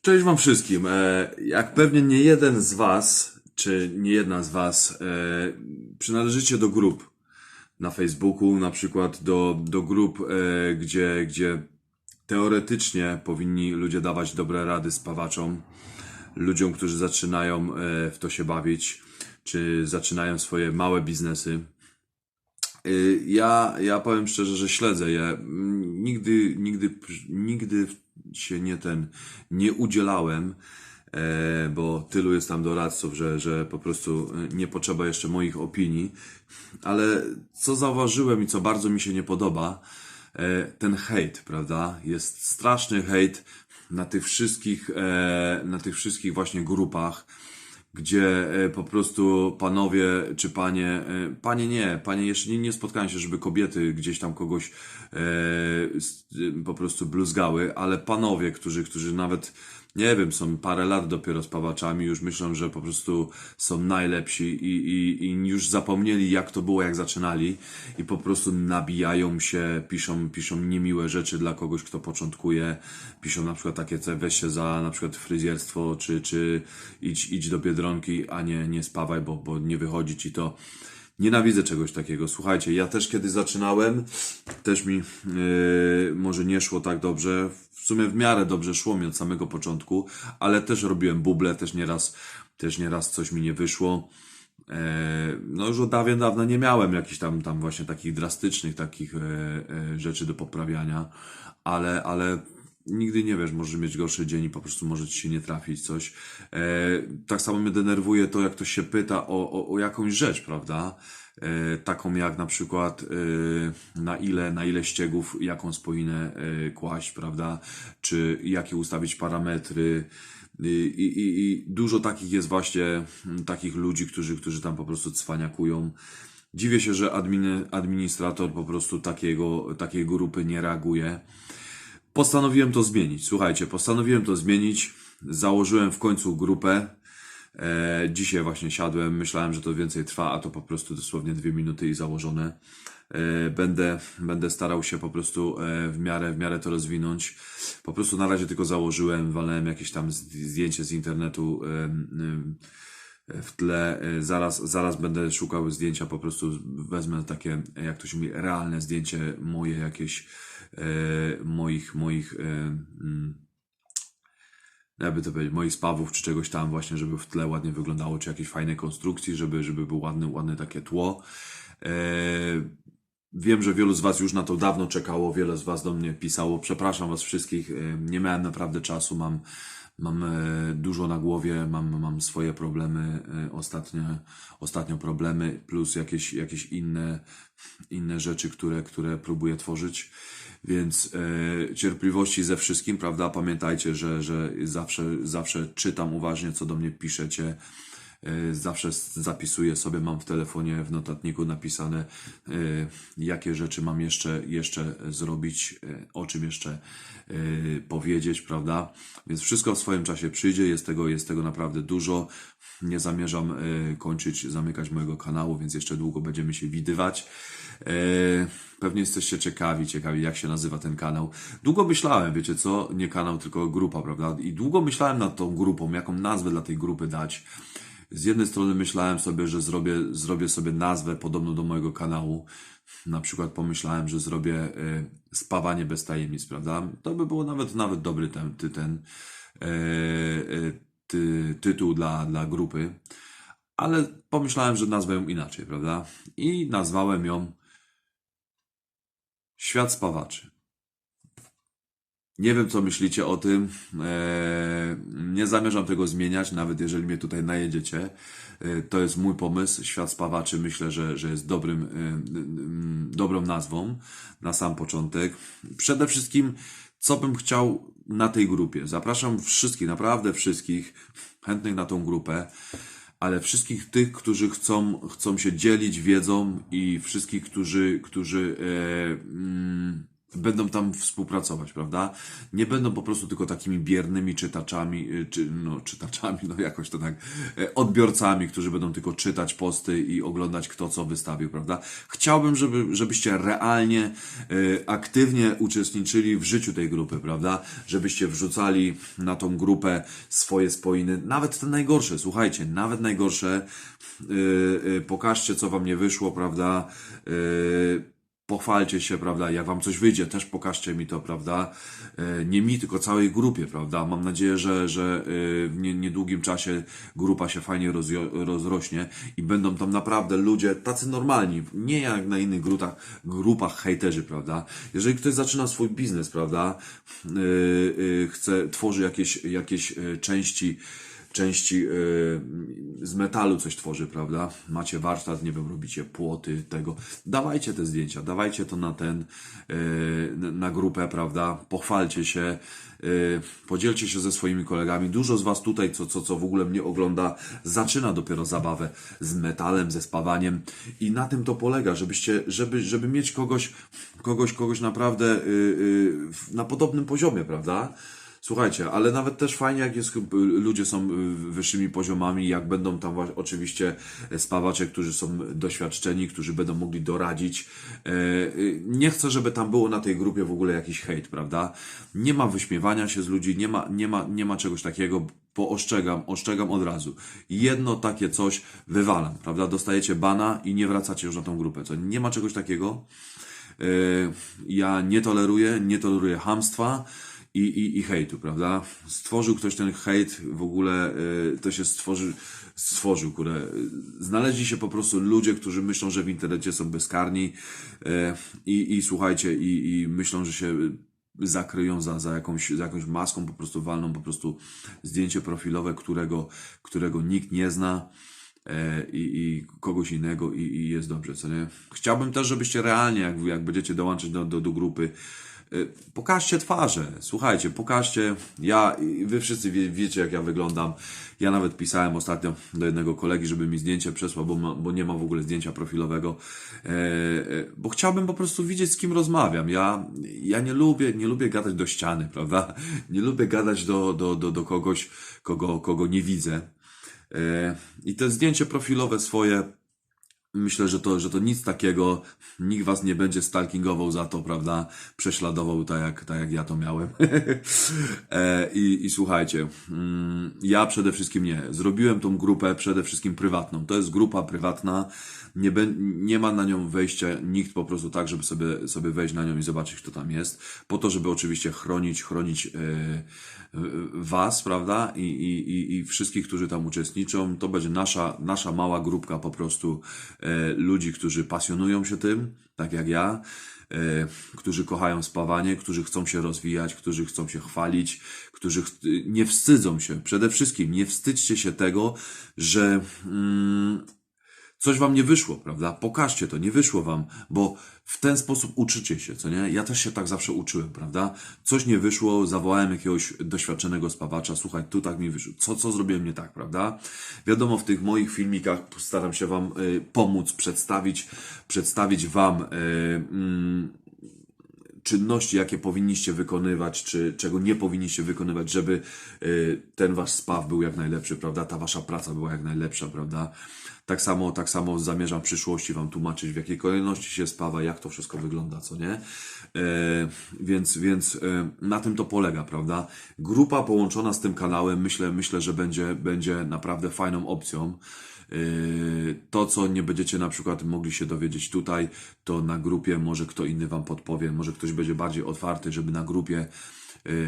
Cześć Wam wszystkim. E, Jak pewnie nie jeden z Was, czy nie jedna z Was, e, przynależycie do grup na Facebooku, na przykład do, do grup, e, gdzie, gdzie teoretycznie powinni ludzie dawać dobre rady spawaczom, ludziom, którzy zaczynają w to się bawić, czy zaczynają swoje małe biznesy. Ja, ja powiem szczerze, że śledzę je. Mm, Nigdy, nigdy, nigdy się nie ten, nie udzielałem, e, bo tylu jest tam doradców, że, że po prostu e, nie potrzeba jeszcze moich opinii. Ale co zauważyłem i co bardzo mi się nie podoba, e, ten hejt, prawda? Jest straszny hejt na tych wszystkich, na tych wszystkich właśnie grupach gdzie e, po prostu panowie czy panie, e, panie nie, panie jeszcze nie, nie spotkałem się, żeby kobiety gdzieś tam kogoś e, po prostu bluzgały, ale panowie, którzy, którzy nawet nie wiem, są parę lat dopiero spawaczami, już myślą, że po prostu są najlepsi i, i, i już zapomnieli, jak to było, jak zaczynali, i po prostu nabijają się, piszą, piszą niemiłe rzeczy dla kogoś, kto początkuje, piszą na przykład takie, co weź się za na przykład fryzjerstwo, czy, czy idź, idź do biedronki, a nie, nie spawaj, bo, bo nie wychodzi ci to. Nienawidzę czegoś takiego. Słuchajcie, ja też kiedy zaczynałem, też mi yy, może nie szło tak dobrze. Sumie w miarę dobrze szło mi od samego początku, ale też robiłem buble, też nieraz, też nieraz coś mi nie wyszło. E, No już od dawien dawna nie miałem jakichś tam, tam właśnie takich drastycznych takich e, e, rzeczy do poprawiania, ale, ale nigdy nie wiesz, możesz mieć gorszy dzień i po prostu może ci się nie trafić coś. Tak samo mnie denerwuje to, jak ktoś się pyta o, o, o jakąś rzecz, prawda? E, taką jak na przykład e, na ile, na ile ściegów, jaką spoinę e, kłaść, prawda? Czy jakie ustawić parametry, i, i, i- dużo takich jest właśnie mm, takich ludzi, którzy, którzy tam po prostu cwaniakują. Dziwię się, że admin, administrator po prostu takiego, takiej grupy nie reaguje. Postanowiłem to zmienić. Słuchajcie, postanowiłem to zmienić. Założyłem w końcu grupę. E, dzisiaj właśnie siadłem. Myślałem, że to więcej trwa, a to po prostu dosłownie dwie minuty i założone. E, będę, będę starał się po prostu e, w miarę, w miarę to rozwinąć. Po prostu na razie tylko założyłem, walnąłem jakieś tam zdjęcie z internetu. w tle. Zaraz, zaraz będę szukał zdjęcia, po prostu wezmę takie, jak to się mówi, realne zdjęcie moje jakieś, moich, moich, mm, jakby to powiedzieć, moich spawów czy czegoś tam właśnie, żeby w tle ładnie wyglądało, czy jakieś fajne konstrukcji, żeby, żeby było ładne, ładne takie tło. E, Wiem, że wielu z Was już na to dawno czekało, wiele z Was do mnie pisało. Przepraszam Was wszystkich, e, nie miałem naprawdę czasu, mam, mam e, dużo na głowie, mam, mam swoje problemy, ostatnio, ostatnio problemy, plus jakieś, jakieś inne, inne rzeczy, które, które próbuję tworzyć. Więc e, cierpliwości ze wszystkim, prawda? Pamiętajcie, że, że zawsze, zawsze czytam uważnie, co do mnie piszecie. E, Zawsze zapisuję sobie, mam w telefonie, w notatniku napisane, e, jakie rzeczy mam jeszcze, jeszcze zrobić, e, o czym jeszcze e, powiedzieć, prawda? Więc wszystko w swoim czasie przyjdzie, jest tego, jest tego naprawdę dużo. Nie zamierzam e, kończyć, zamykać mojego kanału, więc jeszcze długo będziemy się widywać. E, Pewnie jesteście ciekawi, ciekawi, jak się nazywa ten kanał. Długo myślałem, wiecie co? Nie kanał, tylko grupa, prawda? I długo myślałem nad tą grupą, jaką nazwę dla tej grupy dać. Z jednej strony myślałem sobie, że zrobię, zrobię sobie nazwę podobną do mojego kanału. Na przykład pomyślałem, że zrobię e, spawanie bez tajemnic, prawda? To by było nawet, nawet dobry ten, ten e, ty, tytuł dla, dla grupy. Ale pomyślałem, że nazwę ją inaczej, prawda? I nazwałem ją Świat spawaczy. Nie wiem, co myślicie o tym. Eee, nie zamierzam tego zmieniać, nawet jeżeli mnie tutaj najedziecie. Eee, to jest mój pomysł. Świat spawaczy myślę, że, że jest dobrym, em, dobrą nazwą na sam początek. Przede wszystkim, co bym chciał na tej grupie. Zapraszam wszystkich, naprawdę wszystkich chętnych na tą grupę, ale wszystkich tych, którzy chcą, chcą się dzielić wiedzą i wszystkich, którzy, którzy e, mm, będą tam współpracować, prawda? Nie będą po prostu tylko takimi biernymi czytaczami, y, czy, no czytaczami, no jakoś to tak, e, odbiorcami, którzy będą tylko czytać posty i oglądać kto co wystawił, prawda? Chciałbym, żeby, żebyście realnie, e, aktywnie uczestniczyli w życiu tej grupy, prawda? Żebyście wrzucali na tą grupę swoje spoiny, nawet te najgorsze, słuchajcie, nawet najgorsze, y, pokażcie co wam nie wyszło, prawda? Pochwalcie się, prawda, jak wam coś wyjdzie, też pokażcie mi to, prawda, E, nie mi, tylko całej grupie, prawda, mam nadzieję, że, że e, w nie- niedługim czasie grupa się fajnie rozrośnie i będą tam naprawdę ludzie tacy normalni, nie jak na innych grupach, grupach hejterzy, prawda, jeżeli ktoś zaczyna swój biznes, prawda, e, chce, tworzy jakieś, jakieś części, części e, z metalu coś tworzy, prawda? Macie warsztat, nie wiem, robicie płoty, tego. Dawajcie te zdjęcia, dawajcie to na ten, e, na- grupę, prawda? Pochwalcie się, e, podzielcie się ze swoimi kolegami. Dużo z Was tutaj, co, co, co w ogóle mnie ogląda, zaczyna dopiero zabawę z metalem, ze spawaniem i na tym to polega, żebyście, żeby, żeby mieć kogoś, kogoś, kogoś naprawdę y, y, na podobnym poziomie, prawda? Słuchajcie, ale nawet też fajnie, jak jest, y, ludzie są y, wyższymi poziomami, jak będą tam oczywiście spawacze, którzy są doświadczeni, którzy będą mogli doradzić. E, y, Nie chcę, żeby tam było na tej grupie w ogóle jakiś hejt, prawda? Nie ma wyśmiewania się z ludzi, nie ma, nie ma, nie ma czegoś takiego, bo ostrzegam, ostrzegam od razu. Jedno takie coś wywalam, prawda? Dostajecie bana i nie wracacie już na tą grupę. Co? Nie ma czegoś takiego. E, Ja nie toleruję, nie toleruję hamstwa i, i, i hejtu, prawda? Stworzył ktoś ten hejt, w ogóle e, to się stworzy, stworzył, które znaleźli się po prostu ludzie, którzy myślą, że w internecie są bezkarni e, i, i słuchajcie, i, i myślą, że się zakryją za, za, jakąś, za jakąś maską, po prostu walną po prostu zdjęcie profilowe, którego, którego nikt nie zna e, i, i kogoś innego i, i jest dobrze, co nie? Chciałbym też, żebyście realnie, jak, jak będziecie dołączyć do, do, do grupy, pokażcie twarze, słuchajcie, pokażcie, ja, wy wszyscy wie, wiecie, jak ja wyglądam, ja nawet pisałem ostatnio do jednego kolegi, żeby mi zdjęcie przesłał, bo, ma, bo nie ma w ogóle zdjęcia profilowego, e, e, bo chciałbym po prostu widzieć, z kim rozmawiam, ja, ja nie lubię, nie lubię gadać do ściany, prawda, nie lubię gadać do, do, do, do kogoś, kogo, kogo nie widzę, E, I te zdjęcie profilowe swoje, myślę, że to, że to nic takiego, nikt was nie będzie stalkingował za to, prawda? Prześladował tak jak, tak jak ja to miałem. E, I, I słuchajcie, mm, ja przede wszystkim nie. Zrobiłem tą grupę przede wszystkim prywatną. To jest grupa prywatna, nie, bę- nie ma na nią wejścia nikt po prostu tak, żeby sobie, sobie wejść na nią i zobaczyć, kto tam jest. Po to, żeby oczywiście chronić, chronić e, was, prawda? I, i, i, I wszystkich, którzy tam uczestniczą. To będzie nasza, nasza mała grupka po prostu e, ludzi, którzy pasjonują się tym, tak jak ja. E, którzy kochają spawanie, którzy chcą się rozwijać, którzy chcą się chwalić, którzy ch- nie wstydzą się. Przede wszystkim nie wstydźcie się tego, że mm, coś wam nie wyszło, prawda? Pokażcie to, nie wyszło wam, bo w ten sposób uczycie się, co nie? Ja też się tak zawsze uczyłem, prawda? Coś nie wyszło, zawołałem jakiegoś doświadczonego spawacza, słuchaj, tu tak mi wyszło, co, co zrobiłem nie tak, prawda? Wiadomo, w tych moich filmikach staram się wam y, pomóc, przedstawić, przedstawić wam y, mm, czynności, jakie powinniście wykonywać, czy czego nie powinniście wykonywać, żeby y, ten wasz spaw był jak najlepszy, prawda? Ta wasza praca była jak najlepsza, prawda? Tak samo, tak samo zamierzam w przyszłości wam tłumaczyć, w jakiej kolejności się spawa, jak to wszystko wygląda, co nie? E, więc, więc e, na tym to polega, prawda? Grupa połączona z tym kanałem, myślę, myślę, że będzie, będzie naprawdę fajną opcją. Yy, To, co nie będziecie na przykład mogli się dowiedzieć tutaj, to na grupie może kto inny wam podpowie, może ktoś będzie bardziej otwarty, żeby na grupie,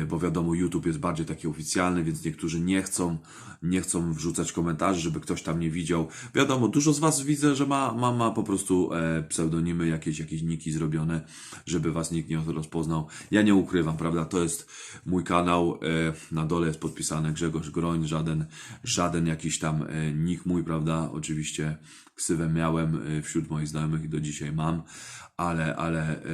bo wiadomo, YouTube jest bardziej taki oficjalny, więc niektórzy nie chcą, nie chcą wrzucać komentarzy, żeby ktoś tam nie widział. Wiadomo, dużo z was widzę, że ma, ma, ma po prostu e, pseudonimy, jakieś, jakieś niki zrobione, żeby was nikt nie rozpoznał. Ja nie ukrywam, prawda? To jest mój kanał, e, na dole jest podpisane Grzegorz Groń, żaden, żaden jakiś tam e, nick mój, prawda? Oczywiście ksywę miałem e, wśród moich znajomych i do dzisiaj mam, ale, ale e,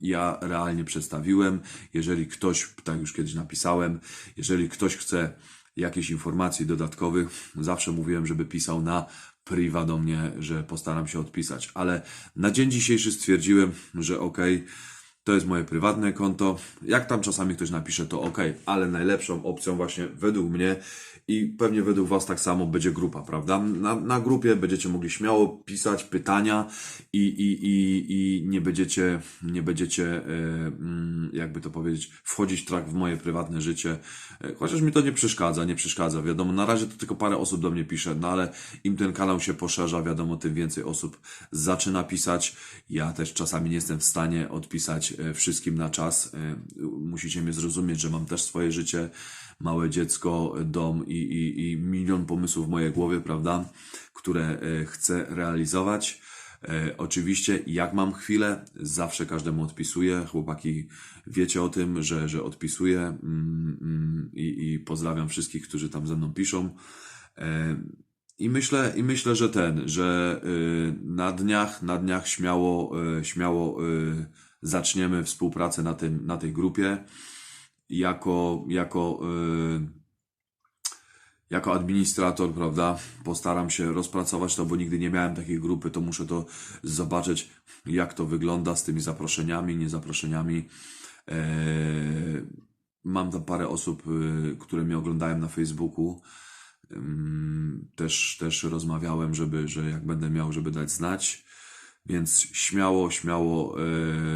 ja realnie przedstawiłem. Jeżeli ktoś, tak już kiedyś napisałem, jeżeli ktoś chce jakichś informacji dodatkowych, zawsze mówiłem, żeby pisał na priwa do mnie, że postaram się odpisać, ale na dzień dzisiejszy stwierdziłem, że okej, To jest moje prywatne konto. Jak tam czasami ktoś napisze, to ok, ale najlepszą opcją właśnie według mnie i pewnie według Was tak samo będzie grupa, prawda? Na, na grupie będziecie mogli śmiało pisać pytania i, i, i, i nie będziecie, nie będziecie, e, mm, jakby to powiedzieć, wchodzić tak w moje prywatne życie. E, Chociaż mi to nie przeszkadza, nie przeszkadza, wiadomo. Na razie to tylko parę osób do mnie pisze, no ale im ten kanał się poszerza, wiadomo, tym więcej osób zaczyna pisać. Ja też czasami nie jestem w stanie odpisać e, wszystkim na czas. E, Musicie mnie zrozumieć, że mam też swoje życie, małe dziecko, dom i, i, i milion pomysłów w mojej głowie, prawda, które e, chcę realizować. Oczywiście, jak mam chwilę, zawsze każdemu odpisuję. Chłopaki, wiecie o tym, że, że odpisuję mm, mm, i, i pozdrawiam wszystkich, którzy tam ze mną piszą. I myślę, I myślę, że ten, że na dniach, na dniach śmiało, śmiało zaczniemy współpracę na, tym, na tej grupie. Jako, jako, y, jako administrator, prawda, postaram się rozpracować to, bo nigdy nie miałem takiej grupy, to muszę to zobaczyć, jak to wygląda z tymi zaproszeniami, niezaproszeniami. Eee, Mam tam parę osób, y, które mnie oglądają na Facebooku. Też, też rozmawiałem, żeby, że jak będę miał, żeby dać znać. Więc śmiało, śmiało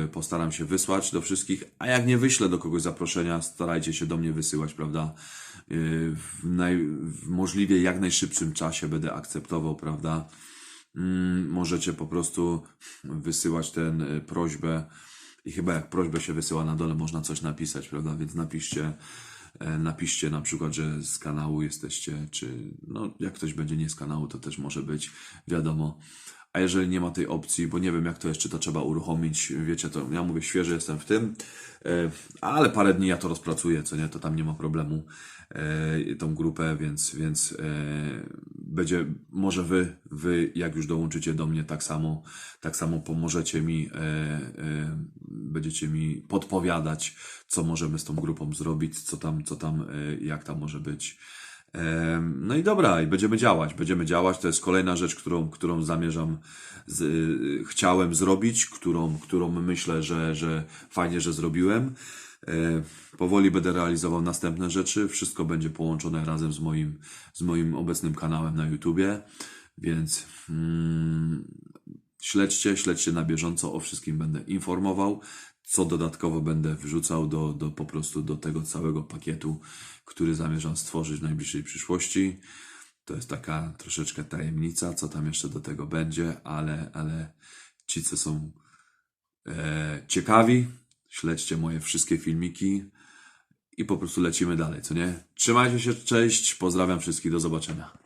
y, postaram się wysłać do wszystkich. A jak nie wyślę do kogoś zaproszenia, starajcie się do mnie wysyłać, prawda? Y, w, naj, w możliwie jak najszybszym czasie będę akceptował, prawda? Mm, możecie po prostu wysyłać ten y, prośbę i chyba jak prośbę się wysyła na dole, można coś napisać, prawda? Więc napiszcie, e, napiszcie na przykład, że z kanału jesteście, czy no jak ktoś będzie nie z kanału, to też może być, wiadomo. A jeżeli nie ma tej opcji, bo nie wiem jak to jeszcze to trzeba uruchomić, wiecie, to ja mówię świeży jestem w tym, e, ale parę dni ja to rozpracuję, co nie, to tam nie ma problemu, e, tą grupę, więc, więc e, będzie, może wy, wy jak już dołączycie do mnie, tak samo, tak samo pomożecie mi, będziecie mi podpowiadać, co możemy z tą grupą zrobić, co tam, co tam, jak tam może być. No i dobra, i będziemy działać, będziemy działać. To jest kolejna rzecz, którą, którą zamierzam, z, y, chciałem zrobić, którą, którą myślę, że, że fajnie, że zrobiłem. E, Powoli będę realizował następne rzeczy. Wszystko będzie połączone razem z moim, z moim obecnym kanałem na YouTubie, więc mm, śledźcie, śledźcie na bieżąco, o wszystkim będę informował, co dodatkowo będę wrzucał do, do po prostu do tego całego pakietu, który zamierzam stworzyć w najbliższej przyszłości. To jest taka troszeczkę tajemnica, co tam jeszcze do tego będzie, ale, ale ci, co są e, ciekawi, śledźcie moje wszystkie filmiki i po prostu lecimy dalej, co nie? Trzymajcie się, cześć, pozdrawiam wszystkich, do zobaczenia.